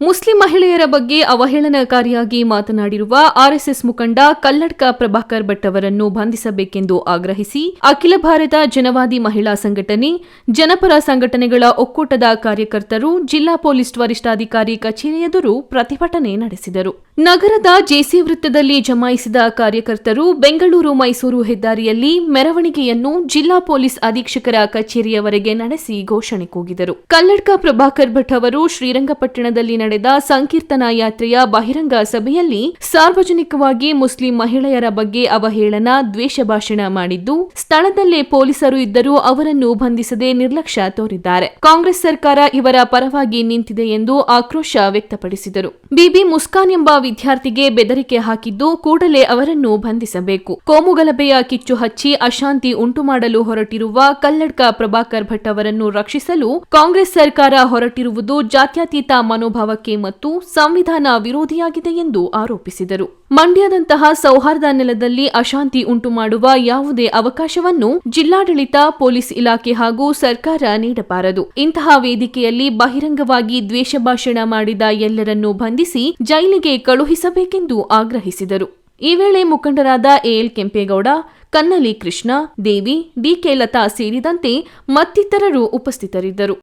Muslim ಮಹಿಳೆಯರ ಬಗ್ಗೆ ಅವಹೇಳನಕಾರಿಯಾಗಿ ಮಾತನಾಡಿರುವ ಆರ್ಎಸ್ಎಸ್ ಮುಖಂಡ ಕಲ್ಲಡ್ಕ ಪ್ರಭಾಕರ್ ಭಟ್ ಅವರನ್ನು ಬಂಧಿಸಬೇಕೆಂದು ಆಗ್ರಹಿಸಿ, ಅಖಿಲ ಭಾರತ ಜನವಾದಿ ಮಹಿಳಾ ಸಂಘಟನೆ, ಜನಪರ ಸಂಘಟನೆಗಳ ಒಕ್ಕೂಟದ ಕಾರ್ಯಕರ್ತರು, ಜಿಲ್ಲಾ ಪೊಲೀಸ್ ವರಿಷ್ಠಾಧಿಕಾರಿ ಕಚೇರಿ ಪ್ರತಿಭಟನೆ ನಡೆಸಿದರು. ನಗರದ ಜೆಸಿ ವೃತ್ತದಲ್ಲಿ ಜಮಾಯಿಸಿದ ಕಾರ್ಯಕರ್ತರು ಬೆಂಗಳೂರು ಮೈಸೂರು ಹೆದ್ದಾರಿಯಲ್ಲಿ ಮೆರವಣಿಗೆಯನ್ನು ಜಿಲ್ಲಾ ಪೊಲೀಸ್ ಅಧೀಕ್ಷಕರ ಕಚೇರಿಯವರೆಗೆ ನಡೆಸಿ ಘೋಷಣೆ ಕೂಗಿದರು. ಕಲ್ಲಡ್ಕ ಪ್ರಭಾಕರ್ ಭಟ್ ಅವರು ಶ್ರೀರಂಗಪಟ್ಟಣದಲ್ಲಿ ನಡೆದ ಸಂಕೀರ್ತನಾ ಯಾತ್ರೆಯ ಬಹಿರಂಗ ಸಭೆಯಲ್ಲಿ ಸಾರ್ವಜನಿಕವಾಗಿ ಮುಸ್ಲಿಂ ಮಹಿಳೆಯರ ಬಗ್ಗೆ ಅವಹೇಳನ ದ್ವೇಷ ಭಾಷಣ ಮಾಡಿದ್ದು, ಸ್ಥಳದಲ್ಲೇ ಪೊಲೀಸರು ಇದ್ದರೂ ಅವರನ್ನು ಬಂಧಿಸದೆ ನಿರ್ಲಕ್ಷ್ಯ ತೋರಿದ್ದಾರೆ. ಕಾಂಗ್ರೆಸ್ ಸರ್ಕಾರ ಇವರ ಪರವಾಗಿ ನಿಂತಿದೆ ಎಂದು ಆಕ್ರೋಶ ವ್ಯಕ್ತಪಡಿಸಿದರು. ಬಿಬಿ ಮುಸ್ಕಾನ್ ಎಂಬ ವಿದ್ಯಾರ್ಥಿಗೆ ಬೆದರಿಕೆ ಹಾಕಿದ್ದು ಕೂಡಲೇ ಅವರನ್ನು ಬಂಧಿಸಬೇಕು. ಕೋಮುಗಲಭೆಯ ಕಿಚ್ಚು ಹಚ್ಚಿ ಅಶಾಂತಿ ಉಂಟು ಮಾಡಲು ಹೊರಟಿರುವ ಕಲ್ಲಡ್ಕ ಪ್ರಭಾಕರ್ ಭಟ್ ಅವರನ್ನು ರಕ್ಷಿಸಲು ಕಾಂಗ್ರೆಸ್ ಸರ್ಕಾರ ಹೊರಟಿರುವುದು ಜಾತ್ಯತೀತ ಮನೋಭಾವಕ್ಕೆ ಮತ್ತು ಸಂವಿಧಾನ ವಿರೋಧಿಯಾಗಿದೆ ಎಂದು ಆರೋಪಿಸಿದರು. ಮಂಡ್ಯದಂತಹ ಸೌಹಾರ್ದ ನೆಲದಲ್ಲಿ ಅಶಾಂತಿ ಉಂಟು ಮಾಡುವ ಯಾವುದೇ ಅವಕಾಶವನ್ನು ಜಿಲ್ಲಾಡಳಿತ, ಪೊಲೀಸ್ ಇಲಾಖೆ ಹಾಗೂ ಸರ್ಕಾರ ನೀಡಬಾರದು. ಇಂತಹ ವೇದಿಕೆಯಲ್ಲಿ ಬಹಿರಂಗವಾಗಿ ದ್ವೇಷ ಭಾಷಣ ಮಾಡಿದ ಎಲ್ಲರನ್ನೂ ಬಂಧಿಸಿ ಜೈಲಿಗೆ ಕಳುಹಿಸಬೇಕೆಂದು ಆಗ್ರಹಿಸಿದರು. ಈ ವೇಳೆ ಮುಖಂಡರಾದ A L Kempegowda, Kannali Krishna, Devi D K Latha ಸೇರಿದಂತೆ ಮತ್ತಿತರರು ಉಪಸ್ಥಿತರಿದ್ದರು.